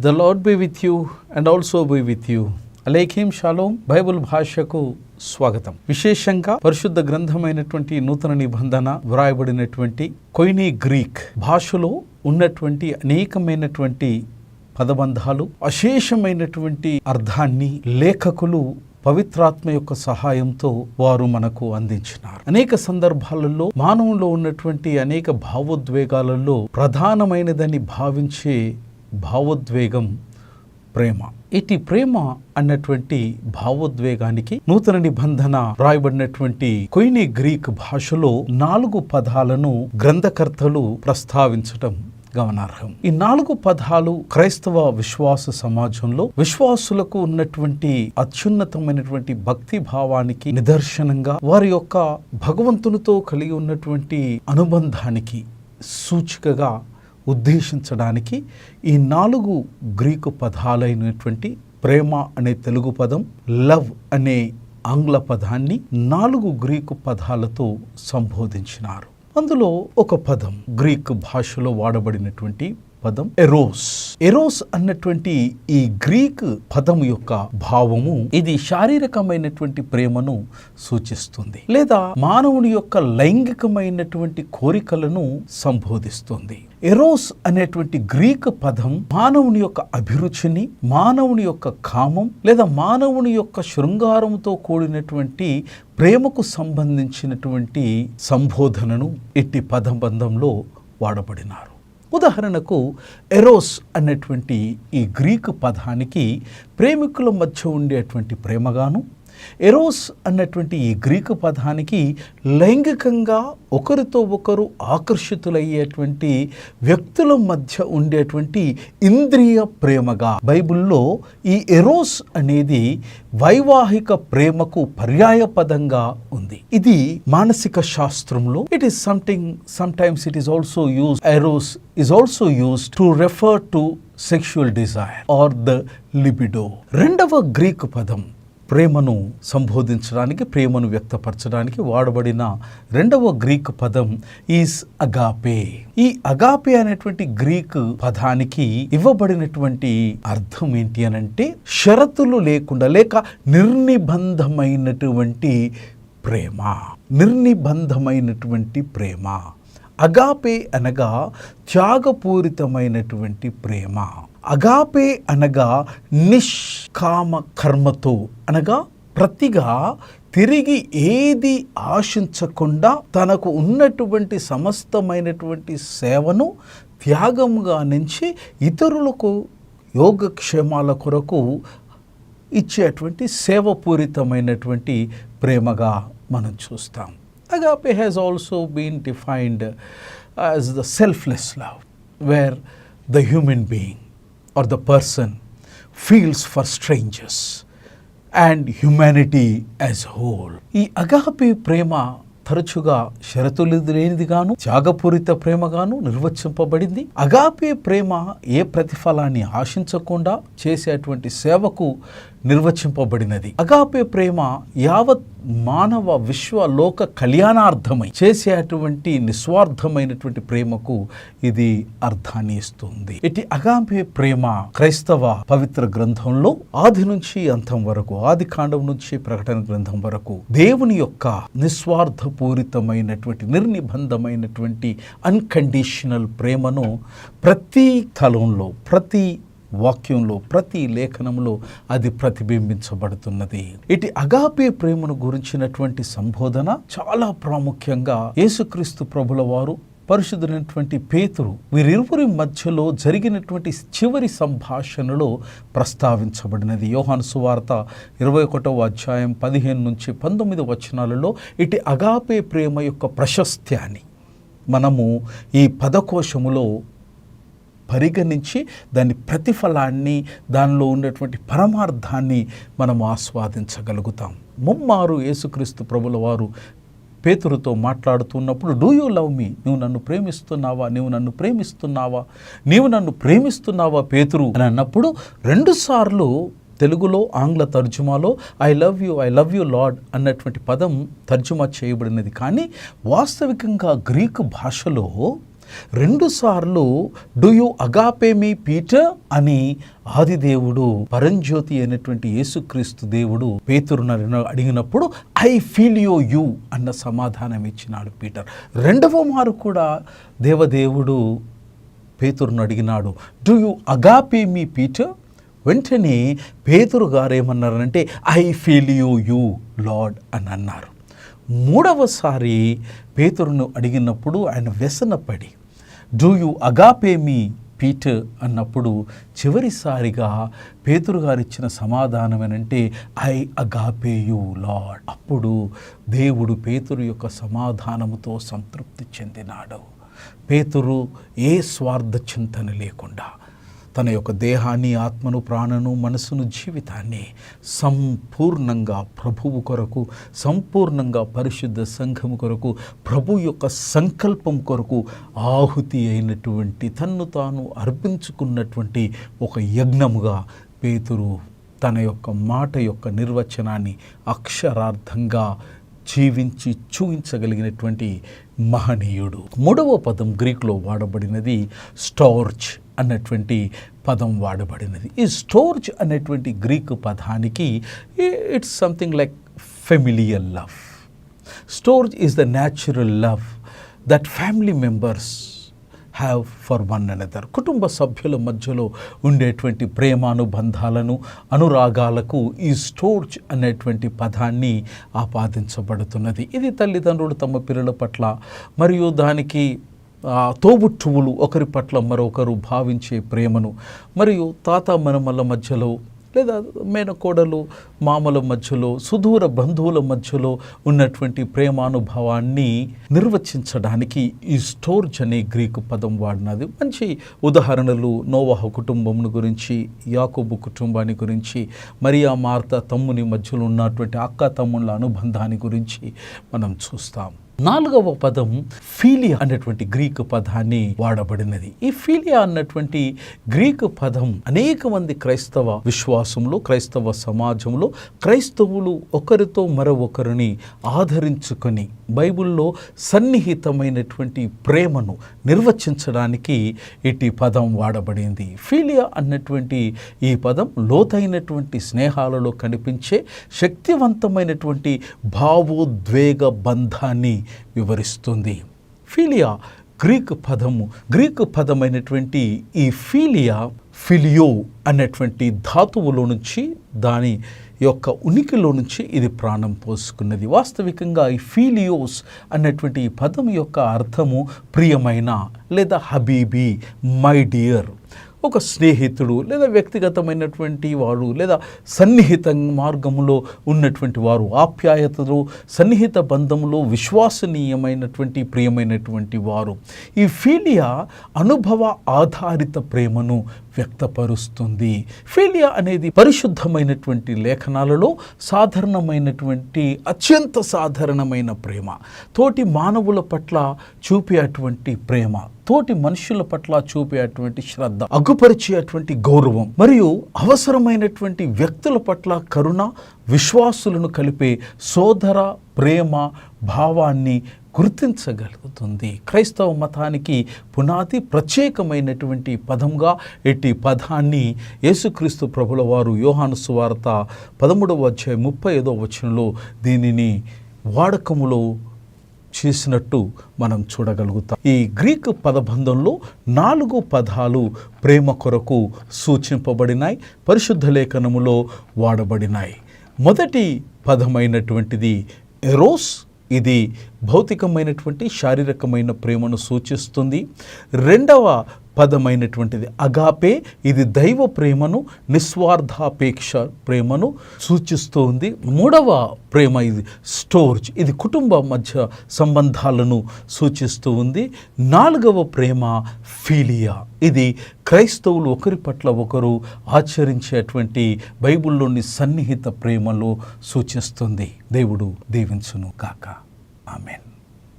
The lord be with you and also be with you అలేఖీం షాలోం Bible భాషకు స్వాగతం విశేషంగా పరిశుద్ధ గ్రంథమైనటువంటి నూతన నిబంధన వ్రాయబడినటువంటి కొయినీ గ్రీక్ భాషలో ఉన్నటువంటి అనేకమైనటువంటి పదబంధాలు అశేషమైనటువంటి అర్థాన్ని లేఖకులు పవిత్రాత్మ యొక్క సహాయంతో వారు మనకు అందించినారు. అనేక సందర్భాలలో మానవులో ఉన్నటువంటి అనేక భావోద్వేగాలలో ప్రధానమైనదని భావించే భావోద్వేగం ప్రేమ. ఇటు ప్రేమ అన్నటువంటి భావోద్వేగానికి నూతన నిబంధన రాయబడినటువంటి కొయిని గ్రీక్ భాషలో నాలుగు పదాలను గ్రంథకర్తలు ప్రస్తావించటం గమనార్హం. ఈ నాలుగు పదాలు క్రైస్తవ విశ్వాస సమాజంలో విశ్వాసులకు ఉన్నటువంటి అత్యున్నతమైనటువంటి భక్తి భావానికి నిదర్శనంగా వారి యొక్క భగవంతునితో కలిగి ఉన్నటువంటి అనుబంధానికి సూచికగా ఉద్దేశించడానికి ఈ నాలుగు గ్రీకు పదాలైనటువంటి ప్రేమ అనే తెలుగు పదం లవ్ అనే ఆంగ్ల పదాన్ని నాలుగు గ్రీకు పదాలతో సంబోధించినారు. అందులో ఒక పదం గ్రీక్ భాషలో వాడబడినటువంటి పదం ఎరోస్. ఎరోస్ అన్నటువంటి ఈ గ్రీక్ పదం యొక్క భావము ఇది శారీరకమైనటువంటి ప్రేమను సూచిస్తుంది లేదా మానవుని యొక్క లైంగికమైనటువంటి కోరికలను సంబోధిస్తుంది. ఎరోస్ అనేటువంటి గ్రీక్ పదం మానవుని యొక్క అభిరుచిని మానవుని యొక్క కామం లేదా మానవుని యొక్క శృంగారంతో కూడినటువంటి ప్రేమకు సంబంధించినటువంటి సంబోధనను ఇట్టి పదబంధంలో వాడబడినారు. ఉదాహరణకు ఎరోస్ అనేటువంటి ఈ గ్రీకు పదానికి ప్రేమికుల మధ్య ఉండేటువంటి ప్రేమగాను ఎరోస్ అన్నటువంటి ఈ గ్రీకు పదానికి లైంగికంగా ఒకరితో ఒకరు ఆకర్షితులయ్యేటువంటి వ్యక్తుల మధ్య ఉండేటువంటి ఇంద్రియ ప్రేమగా. బైబిల్లో ఈ ఎరోస్ అనేది వైవాహిక ప్రేమకు పర్యాయ పదంగా ఉంది. ఇది మానసిక శాస్త్రంలో it is something sometimes it is also use Eros is also use to refer to sexual desire or the libido రెండవ గ్రీకు పదం ప్రేమను సంబోధించడానికి ప్రేమను వ్యక్తపరచడానికి వాడబడిన రెండవ గ్రీక్ పదం ఈస్ అగాపే. ఈ అగాపే అనేటువంటి గ్రీక్ పదానికి ఇవ్వబడినటువంటి అర్థం ఏంటి అనంటే షరతులు లేకుండా లేక నిర్నిబంధమైనటువంటి ప్రేమ. నిర్నిబంధమైనటువంటి ప్రేమ. అగాపే అనగా త్యాగపూరితమైనటువంటి ప్రేమ. అగాపే అనగా నిష్కామ కర్మతో అనగా ప్రతిగా తిరిగి ఏది ఆశించకుండా తనకు ఉన్నటువంటి సమస్తమైనటువంటి సేవను త్యాగముగా నుంచి ఇతరులకు యోగక్షేమాల కొరకు ఇచ్చేటువంటి సేవపూరితమైనటువంటి ప్రేమగా మనం చూస్తాం. Agape has also been defined as the selfless love where the human being or the person feels for strangers and humanity as whole. ఈ అగాపే ప్రేమ తరచుగా షరతులు లేనిదిగాను త్యాగపూరిత ప్రేమగాను నిర్వచింపబడింది అగాపే ప్రేమ ఏ ప్రతిఫలాన్ని ఆశించకుండా చేసేటువంటి సేవకు నిర్వచింపబడినది. అగాపే ప్రేమ యావత్ మానవ విశ్వ లోక కళ్యాణార్థమై చేసేటువంటి నిస్వార్థమైనటువంటి ప్రేమకు ఇది అర్థాన్ని ఇస్తుంది. ఇటు అగాపే ప్రేమ క్రైస్తవ పవిత్ర గ్రంథంలో ఆది నుంచి అంతం వరకు ఆది కాండం నుంచి ప్రకటన గ్రంథం వరకు దేవుని యొక్క నిస్వార్థపూరితమైనటువంటి నిర్నిబంధమైనటువంటి అన్కండిషనల్ ప్రేమను ప్రతి స్థలంలో ప్రతి వాక్యంలో ప్రతి లేఖనంలో అది ప్రతిబింబించబడుతున్నది. ఇటు అగాపే ప్రేమను గురించినటువంటి సంబోధన చాలా ప్రాముఖ్యంగా యేసుక్రీస్తు ప్రభుల వారు పరిశుద్ధులైనటువంటి పేతురు వీరిరువురి మధ్యలో జరిగినటువంటి చివరి సంభాషణలో ప్రస్తావించబడినది. యోహాను సువార్త ఇరవై ఒకటవ అధ్యాయం పదిహేను నుంచి పంతొమ్మిది వచనాలలో ఇటు అగాపే ప్రేమ యొక్క ప్రశస్త్యాన్ని మనము ఈ పదకోశములో పరిగణించి దాని ప్రతిఫలాన్ని దానిలో ఉన్నటువంటి పరమార్థాన్ని మనం ఆస్వాదించగలుగుతాం. ముమ్మారు యేసుక్రీస్తు ప్రభుల వారు పేతురుతో మాట్లాడుతున్నప్పుడు డూ యూ లవ్ మీ నువ్వు నన్ను ప్రేమిస్తున్నావా? నువ్వు నన్ను ప్రేమిస్తున్నావా? నీవు నన్ను ప్రేమిస్తున్నావా పేతురు? అని అన్నప్పుడు రెండుసార్లు తెలుగులో ఆంగ్ల తర్జుమాలో I love you I love you lord అన్నటువంటి పదం తర్జుమా చేయబడినది. కానీ వాస్తవికంగా గ్రీకు భాషలో రెండుసార్లు do you agape me Peter అని ఆదిదేవుడు పరంజ్యోతి అయినటువంటి యేసుక్రీస్తు దేవుడు పేతురును అడిగినప్పుడు ఐ ఫీల్ యో యు అన్న సమాధానం ఇచ్చినాడు పీటర్. రెండవ మారు కూడా దేవదేవుడు పేతురును అడిగినాడు do you agape me Peter వెంటనే పేతురు గారు ఏమన్నారంటే I feel you you lord అని అన్నారు. మూడవసారి పేతురును అడిగినప్పుడు ఆయన వ్యసనపడి do you agape me Peter అన్నప్పుడు చివరిసారిగా పేతురు గారు ఇచ్చిన సమాధానం ఏంటంటే ఐ అగాపే యు లార్డ్ అప్పుడు దేవుడు పేతురు యొక్క సమాధానముతో సంతృప్తి చెందినాడు. పేతురు ఏ స్వార్థ చింతన లేకుండా తన యొక్క దేహాన్ని ఆత్మను ప్రాణను మనసును జీవితాన్ని సంపూర్ణంగా ప్రభువు కొరకు సంపూర్ణంగా పరిశుద్ధ సంఘము కొరకు ప్రభు యొక్క సంకల్పం కొరకు ఆహుతి అయినటువంటి తన్ను తాను అర్పించుకున్నటువంటి ఒక యజ్ఞముగా పేతురు తన యొక్క మాట యొక్క నిర్వచనాన్ని అక్షరార్థంగా జీవించి చూపించగలిగినటువంటి మహనీయుడు. మూడవ పదం గ్రీకులో వాడబడినది స్టార్చ్ అన్నటువంటి పదం వాడబడినది. ఈ స్టోర్జ్ అనేటువంటి గ్రీకు పదానికి it's something like familial love storge is the natural love that family members have for one another కుటుంబ సభ్యుల మధ్యలో ఉండేటువంటి ప్రేమానుబంధాలను అనురాగాలకు ఈ స్టోర్జ్ అనేటువంటి పదాన్ని ఆపాదించబడుతున్నది. ఇది తల్లిదండ్రులు తమ పిల్లల పట్ల మరియు దానికి తోబుట్టువులు ఒకరి పట్ల మరొకరు భావించే ప్రేమను మరియు తాత మనమల మధ్యలో లేదా మేనకోడలు మామల మధ్యలో సుదూర బంధువుల మధ్యలో ఉన్నటువంటి ప్రేమానుభవాన్ని నిర్వచించడానికి ఈ స్టోర్జ్ అనే గ్రీకు పదం వాడినది. మంచి ఉదాహరణలు నోవాహ కుటుంబం గురించి యాకోబు కుటుంబాన్ని గురించి మరియా మార్త తమ్ముని మధ్యలో ఉన్నటువంటి అక్క తమ్ముళ్ళ అనుబంధాన్ని గురించి మనం చూస్తాం. నాలుగవ పదం ఫీలియా అనేటువంటి గ్రీకు పదాన్ని వాడబడినది. ఈ ఫీలియా అన్నటువంటి గ్రీకు పదం అనేక మంది క్రైస్తవ విశ్వాసంలో క్రైస్తవ సమాజంలో క్రైస్తవులు ఒకరితో మరొకరిని ఆదరించుకొని బైబిల్లో సన్నిహితమైనటువంటి ప్రేమను నిర్వచించడానికి ఇటు పదం వాడబడింది. ఫీలియా అన్నటువంటి ఈ పదం లోతైనటువంటి స్నేహాలలో కనిపించే శక్తివంతమైనటువంటి భావోద్వేగ బంధాన్ని వివరిస్తుంది. ఫీలియా గ్రీక్ పదము గ్రీక్ పదమైనటువంటి ఈ ఫీలియా ఫిలియో అనేటువంటి ధాతువులో నుంచి దాని యొక్క ఉనికిలో నుంచి ఇది ప్రాణం పోసుకున్నది. వాస్తవికంగా ఈ ఫీలియోస్ అనేటువంటి ఈ పదం యొక్క అర్థము ప్రియమైన లేదా హబీబీ మై డియర్. ఒక స్నేహితుడు లేదా వ్యక్తిగతమైనటువంటి వారు లేదా సన్నిహిత మార్గంలో ఉన్నటువంటి వారు ఆప్యాయతలో సన్నిహిత బంధంలో విశ్వసనీయమైనటువంటి ప్రియమైనటువంటి వారు. ఈ ఫీలియా అనుభవ ఆధారిత ప్రేమను వ్యక్తపరుస్తుంది. ఫీలియా అనేది పరిశుద్ధమైనటువంటి లేఖనాలలో సాధారణమైనటువంటి అత్యంత సాధారణమైన ప్రేమ. తోటి మానవుల పట్ల చూపే అటువంటి ప్రేమ. తోటి మనుషుల పట్ల చూపేటువంటి శ్రద్ధ అగ్గుపరిచేటువంటి గౌరవం మరియు అవసరమైనటువంటి వ్యక్తుల పట్ల కరుణ విశ్వాసులను కలిపే సోదర ప్రేమ భావాన్ని గుర్తించగలుగుతుంది. క్రైస్తవ మతానికి పునాది ప్రత్యేకమైనటువంటి పదంగా ఎట్టి పదాన్ని యేసుక్రీస్తు ప్రభుల వారు యోహాను సువార్త పదమూడవ అధ్యాయ ముప్పై ఐదో వచనంలో దీనిని వాడకములో చేసినట్టు మనం చూడగలుగుతాం. ఈ గ్రీక్ పదబంధంలో నాలుగు పదాలు ప్రేమ కొరకు సూచింపబడినాయి పరిశుద్ధ లేఖనములో వాడబడినాయి. మొదటి పదమైనటువంటిది ఎరోస్ ఇది భౌతికమైనటువంటి శారీరకమైన ప్రేమను సూచిస్తుంది. రెండవ పదమైనటువంటిది అగాపే. ఇది దైవ ప్రేమను నిస్వార్థాపేక్ష ప్రేమను సూచిస్తుంది. మూడవ ప్రేమ ఇది స్టోర్జ్. ఇది కుటుంబ మధ్య సంబంధాలను సూచిస్తూ ఉంది నాలుగవ ప్రేమ ఫీలియా. ఇది క్రైస్తవులు ఒకరి పట్ల ఒకరు ఆచరించేటువంటి బైబిల్లోని సన్నిహిత ప్రేమలో సూచిస్తుంది. దేవుడు దీవించును కాక Amin.